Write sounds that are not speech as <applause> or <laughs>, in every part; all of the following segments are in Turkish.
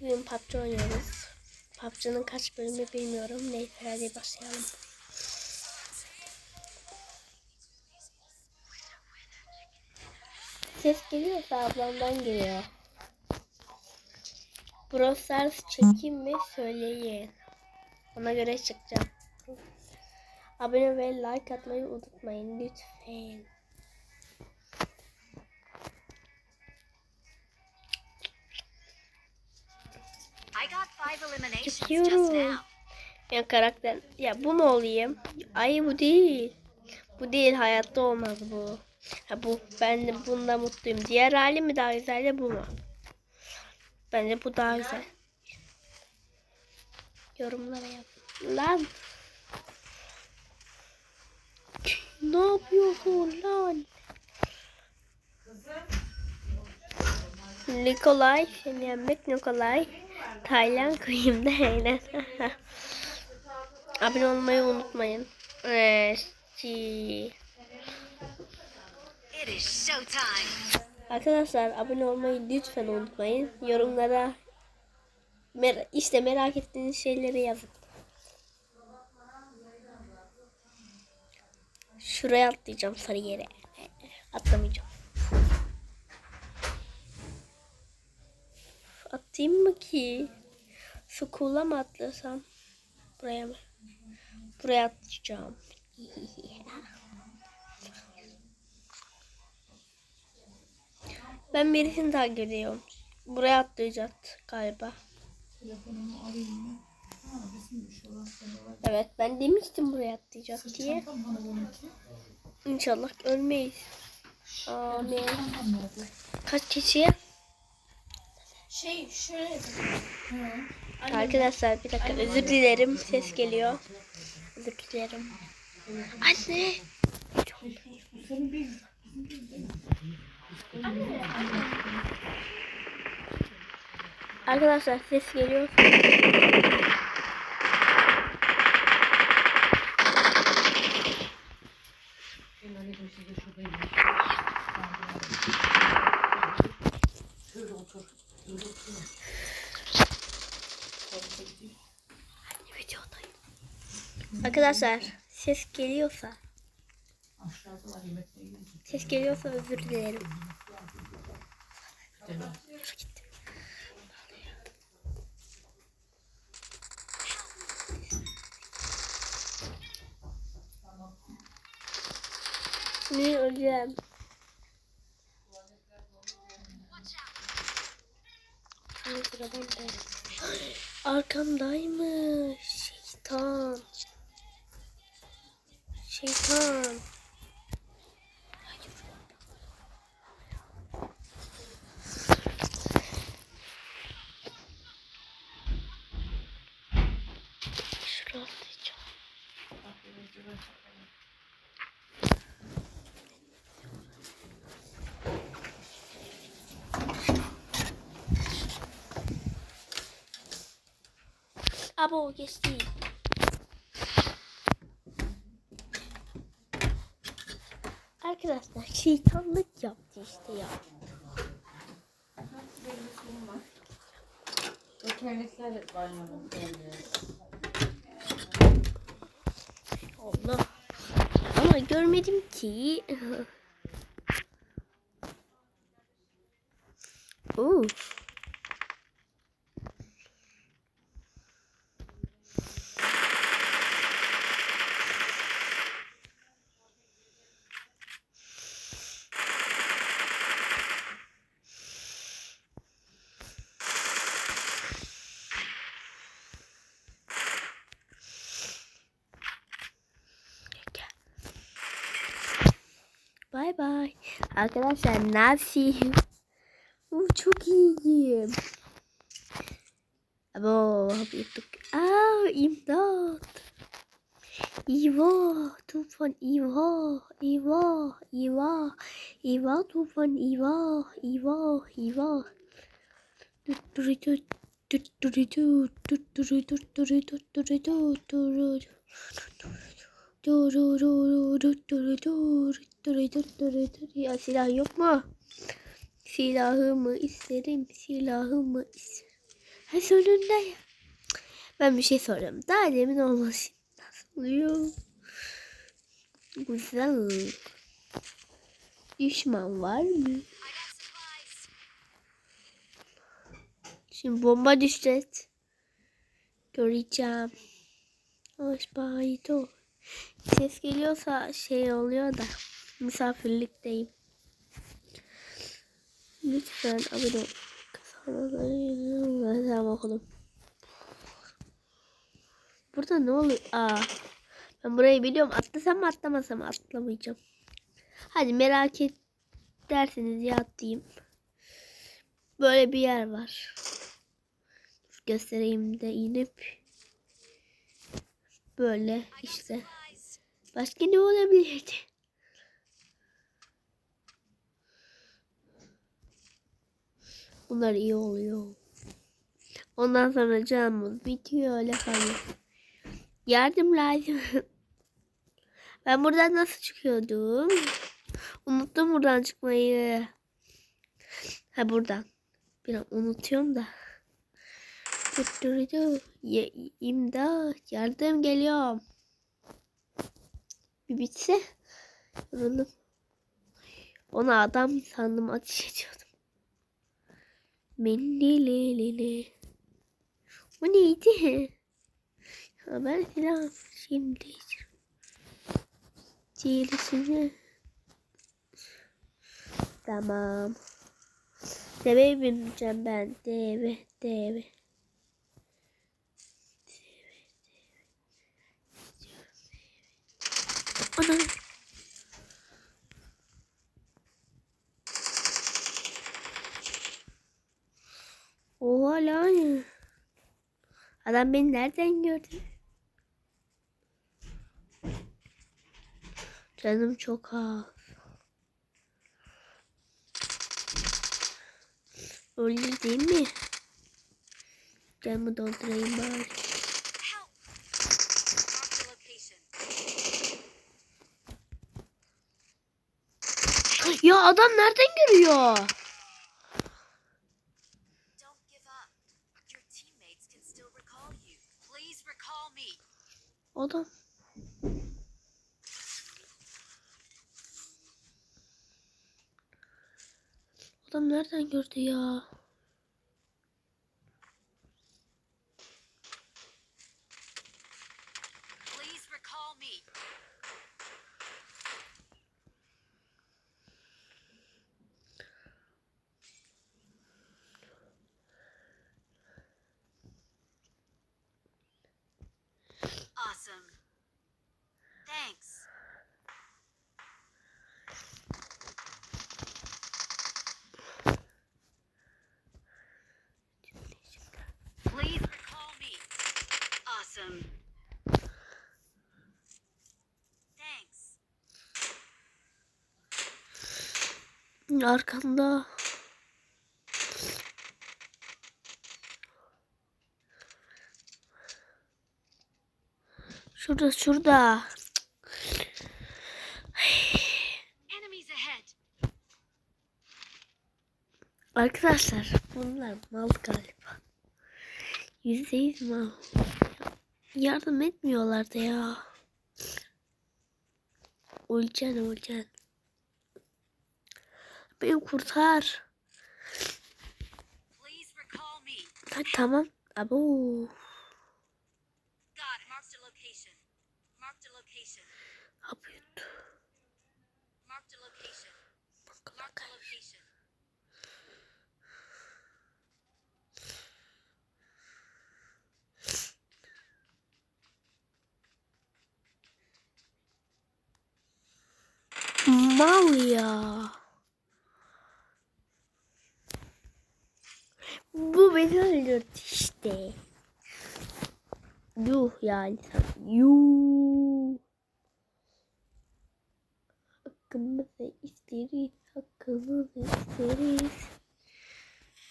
Bugün PUBG oynuyoruz. PUBG'nin kaç bölümü bilmiyorum. Neyse hadi başlayalım. Ses geliyorsa ablamdan geliyor. Brawl Stars çekeyim mi söyleyin. Ona göre çıkacağım. Abone ve like atmayı unutmayın lütfen. Çekiyorum. Ya karakter ya bu mu olayım? Ay bu değil. Bu değil hayatta olmaz bu. Ha bu ben de bunda mutluyum. Diğer hali mi daha güzel de bu mu? Bence bu daha güzel. Yorumlara yap. Lan. Ne yapıyorsun lan? Nikolay, yenmek Nikolay. Taylan koyayım da eğlen. <laughs> Abone olmayı unutmayın. Ee. Arkadaşlar abone olmayı lütfen unutmayın. Yorumlara mer işte merak ettiğiniz şeyleri yazın. Şuraya atlayacağım sarı yere. Atlamayacağım. Atayım mı ki? School'a mı atlasam? Buraya mı? Buraya atlayacağım. Ben birisini daha görüyorum. Buraya atlayacak galiba. Evet ben demiştim buraya atlayacak diye. İnşallah ölmeyiz. Amin. Kaç kişi? Şey şöyle Arkadaşlar bir dakika özür dilerim. Ses geliyor. Özür dilerim. Anne. Arkadaşlar ses geliyor. Arkadaşlar ses geliyorsa ses geliyorsa özür dilerim. Ne öleceğim? Şimdi sıra bende. Arkamdaymış. Şeytan. Şeytan. Şuraya atlayacağım. Abo geçti. Arkadaşlar şeytanlık yaptı işte ya. Allah. Ama görmedim ki. <laughs> Oo. Bay bay. Arkadaşlar yapayım? Oo, çok iyiyim. Abo yaptık. Aa imdat. İva tufan İva İva İva İva tufan İva İva İva Tutturdu tutturdu tutturdu tutturdu tutturdu ya silah yok mu? Silahımı isterim, silahımı isterim. Ha sonunda ya. Ben bir şey soruyorum. Daha demin olması nasıl oluyor? Güzel. Düşman var mı? Şimdi bomba düşecek. Göreceğim. Hoşbaydo. Ses geliyorsa şey oluyor da misafirlikteyim. Lütfen abone ol. Tamam okudum. Burada ne oluyor? Aa, ben burayı biliyorum. Atlasam mı atlamasam atlamayacağım. Hadi merak ederseniz ya atlayayım. Böyle bir yer var. Göstereyim de inip. Böyle işte. Başka ne olabilirdi? Bunlar iyi oluyor. Ondan sonra canımız bitiyor öyle kalıyor. Yardım lazım. <laughs> Ben buradan nasıl çıkıyordum? Unuttum buradan çıkmayı. Ha buradan. Bir an unutuyorum da. Tutturdu. İmdat. Yardım geliyorum. Bir bitse. Yoruldum. Ona adam sandım ateş ediyordum. Mendilelele. Bu neydi? Ha, ben silah şimdi. Ciğerisini. Tamam. Deve bineceğim ben. Deve, deve. Ana. Oha lan. Adam beni nereden gördü? Canım çok az. Öyle değil mi? Canımı doldurayım bari. Ya adam nereden görüyor? Adam. Adam nereden gördü ya? Please recall me. Awesome. Thanks. Please recall me. Awesome. Thanks. Arkanda. Şurada şurada. Arkadaşlar bunlar mal galiba. Yüzde yüz mal. Yardım etmiyorlar da ya. Öleceksin öleceksin. Beni kurtar. Ha, tamam. Abo. Yuh yani. Yuh. Hakkımızı isteriz. Hakkımızı isteriz.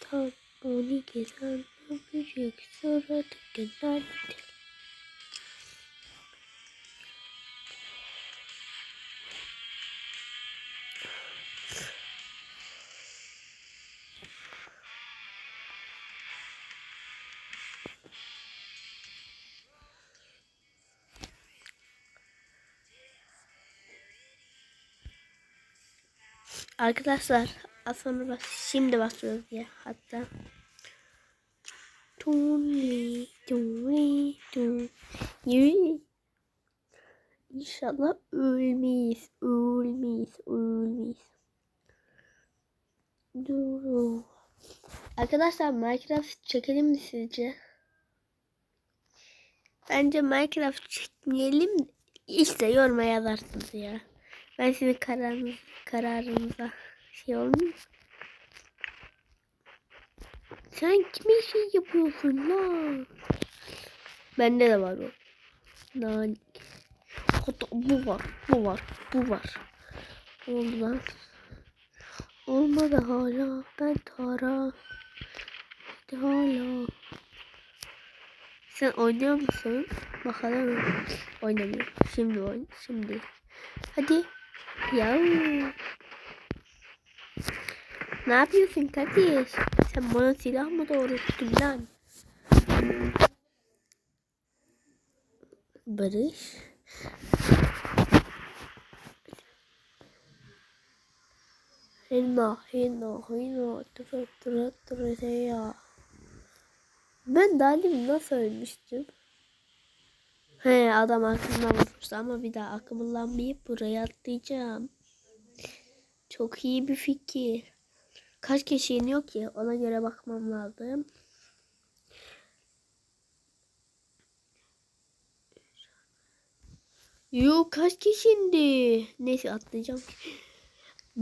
Tam onu gezen öpecek. Sonra tükenler. Arkadaşlar az sonra bak şimdi başlıyoruz ya hatta. Tuni, tuni, tuni. İnşallah ölmeyiz, ölmeyiz, ölmeyiz. Dur. Arkadaşlar Minecraft çekelim mi sizce? Bence Minecraft çekmeyelim. İşte yoruma yazarsınız ya. Ben sizin kararınız, kararınıza şey olmuyor. Sen kime şey yapıyorsun lan? Bende de var o. Lan. Hatta bu var, bu var, bu var. Oldu lan. Olmadı hala. Ben Tara. İşte hala. Sen oynuyor musun? Bakalım. Oynamıyor. Şimdi oyn. Şimdi. Hadi. Ya. Ne yapıyorsun kardeş? Sen bana silah mı doğrulttun lan? Barış. Henna, henna, henna, tıra tıra tıra ya. Ben daha demin nasıl ölmüştüm? He adam aklımdan vurmuştu ama bir daha akıllanmayıp buraya atlayacağım. Çok iyi bir fikir. Kaç kişi iniyor ki? Ona göre bakmam lazım. Yok kaç kişi indi? Neyse atlayacağım.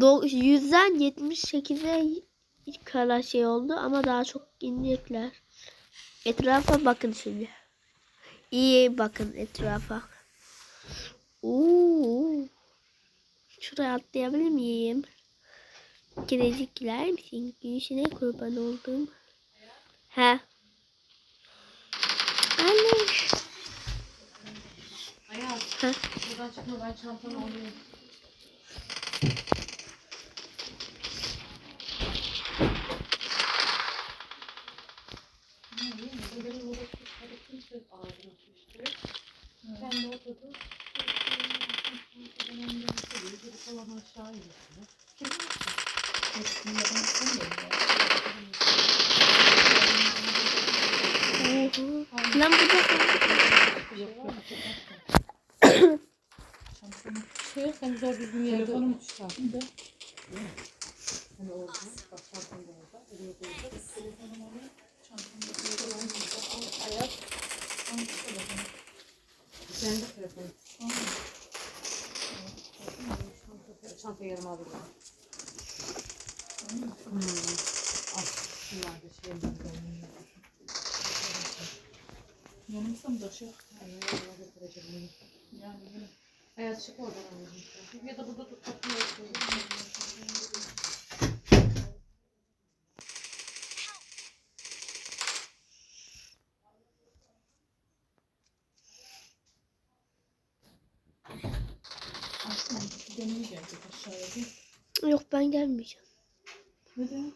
Do 100'den 78'e kadar şey oldu ama daha çok inecekler. Etrafa bakın şimdi. İyi bakın etrafa. Oo. Şuraya atlayabilir miyim? Girecekler misin? Gülüşüne kurban oldum. He. Anne. Ayaz. Ha. Buradan çıkma ben çantamı alayım. Al, telefonu. Senin de telefonun. Çanta yarım aldım. Hmm. Al, şunlar da şeyden koyayım. Yanımsa mı taşı? Yani Ayaz çık oradan anneciğim. Ya da burada tut kapıyı açalım. Aslında benim bir. Yok ben gelmeyeceğim. Neden?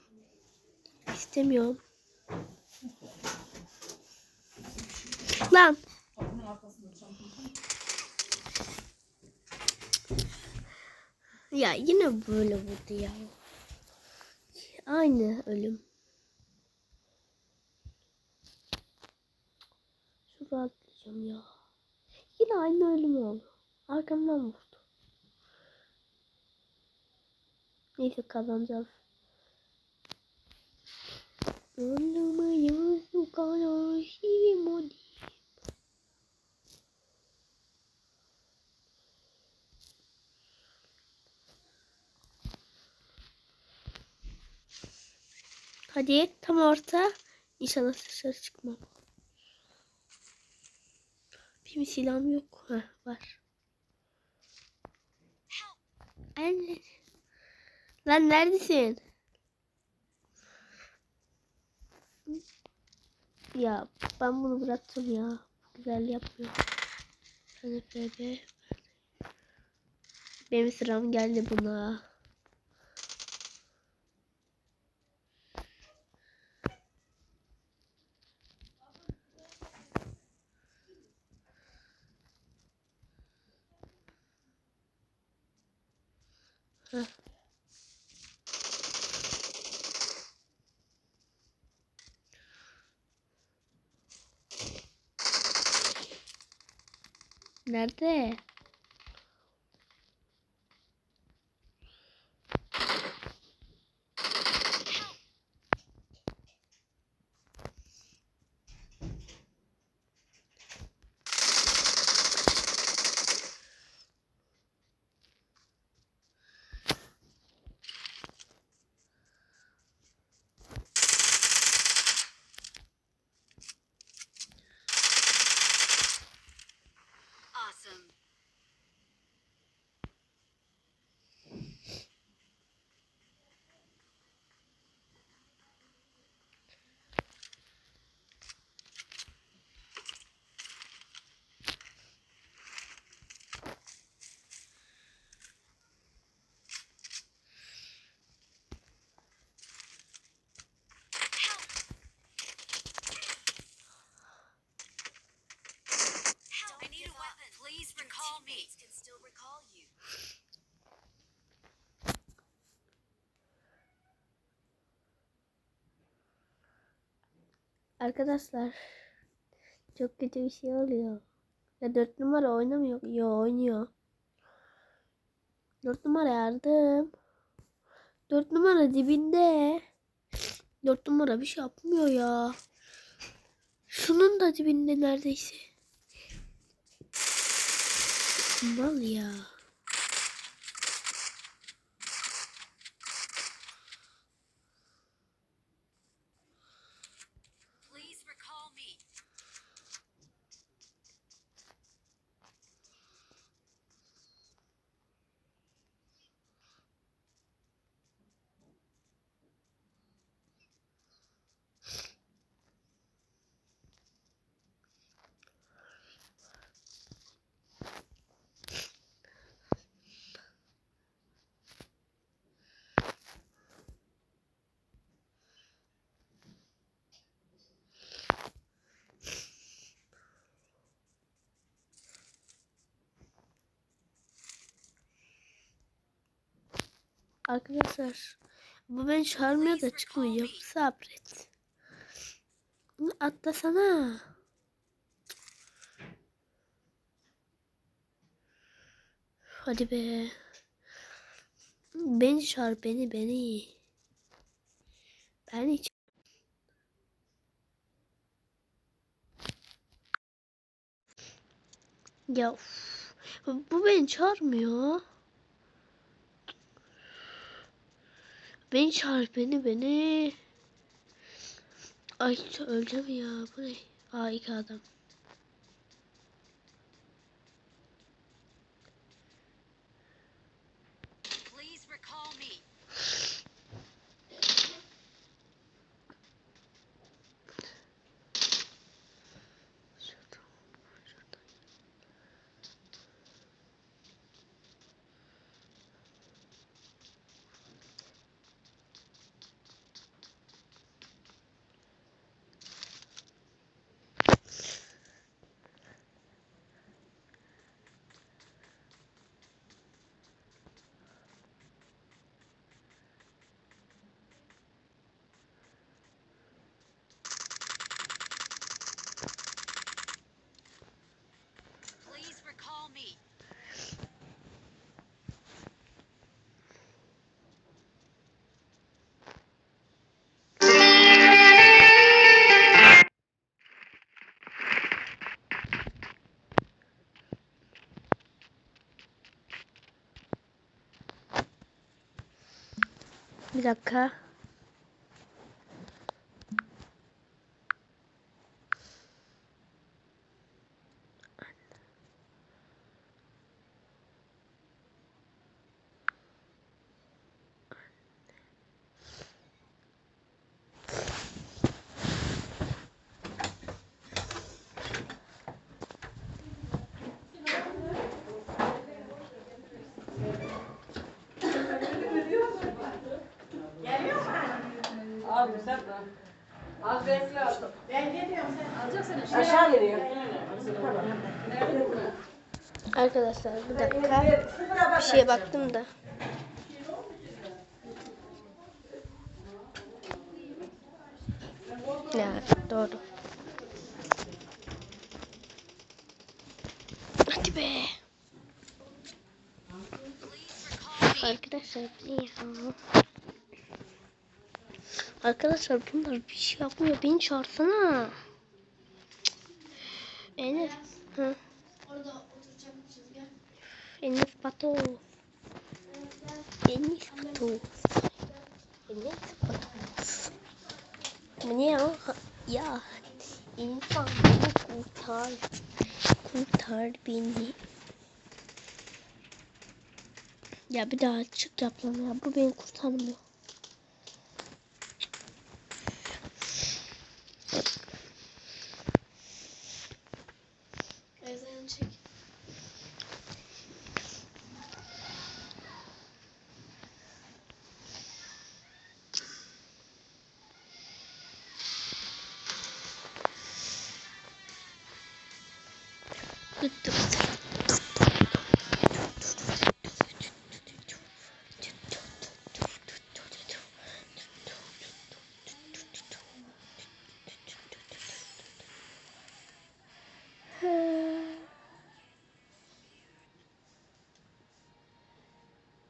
İstemiyorum. Lan. Ya yine böyle vurdu ya. Aynı ölüm. Şurada atlayacağım ya. Yine aynı ölüm oldu. Arkamdan vurdu. Neyse kazanacağız. Anlamayız kadar şey mi? Hadi tam orta. İnşallah dışarı çıkmam. Benim silahım yok. Heh, var. Anne. Lan neredesin? Ya ben bunu bıraktım ya. Güzel yapmıyor. Hadi bebe. Benim sıram geldi buna. Heh. Nerede? Arkadaşlar çok kötü bir şey oluyor. Ya dört numara oynamıyor. Yo oynuyor. Dört numara yardım. Dört numara dibinde. Dört numara bir şey yapmıyor ya. Şunun da dibinde neredeyse. Mal ya. Arkadaşlar bu beni çağırmıyor da çıkmayacağım. Sabret. Atlasana. Hadi be. Beni çağır beni beni. Beni ç- Ya uf, bu beni çağırmıyor. Beni çağır beni beni. Ay öleceğim ya bu ne? Aa iki adam. Bir dakika. Arkadaşlar bir dakika. Bir şeye baktım da. Ya doğru. Hadi be. Please. Arkadaşlar ya? Arkadaşlar bunlar bir şey yapmıyor. Beni çağırsana. Enes. Hı. Orada oturacakmışız gel. Enes Bato. Enes Bato. Enes Bato. Bu ne ya? Ya. İnsan kurtar. Kurtar beni. Ya bir daha çık yapma ya. Bu beni kurtarmıyor.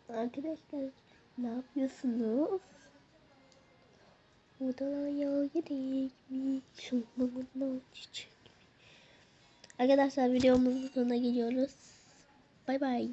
Arkadaşlar ne yapıyorsunuz? Odalar yağ yedik mi? Şunlarla çiçek. Arkadaşlar videomuzun sonuna geliyoruz. Bay bay.